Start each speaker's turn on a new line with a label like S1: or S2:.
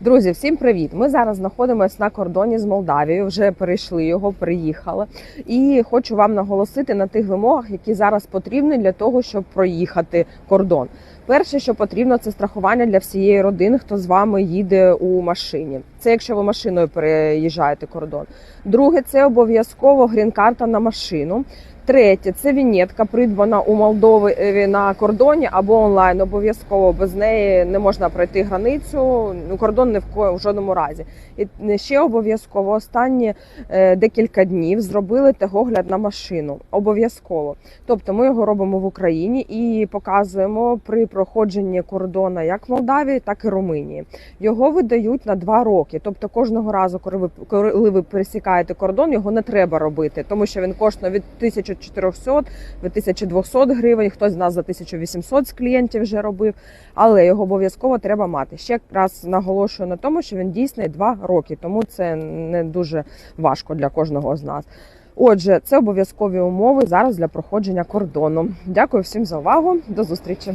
S1: Друзі, всім привіт! Ми зараз знаходимося на кордоні з Молдавією. Вже перейшли його, приїхали. І хочу вам наголосити на тих вимогах, які зараз потрібні для того, щоб проїхати кордон. Перше, що потрібно, це страхування для всієї родини, хто з вами їде у машині. Це якщо ви машиною переїжджаєте кордон. Друге, це обов'язково грін-карта на машину. Третє це вінєтка, придбана у Молдові на кордоні або онлайн. Обов'язково без неї не можна пройти границю. Ну, кордон не в жодному разі. І ще обов'язково останні е, декілька днів зробили техогляд на машину. Обов'язково. Тобто ми його робимо в Україні і показуємо при проходженні кордону як Молдавії, так і Румунії. Його видають на два роки. Тобто кожного разу, коли ви коли ви пересікаєте кордон, його не треба робити, тому що він коштує від 1400 від 1200 гривень. Хтось з нас за 1800 з клієнтів вже робив, але його обов'язково треба мати. Ще раз наголошую на тому, що він дійсний два роки, тому це не дуже важко для кожного з нас. Отже, це обов'язкові умови зараз для проходження кордону. Дякую всім за увагу. До зустрічі.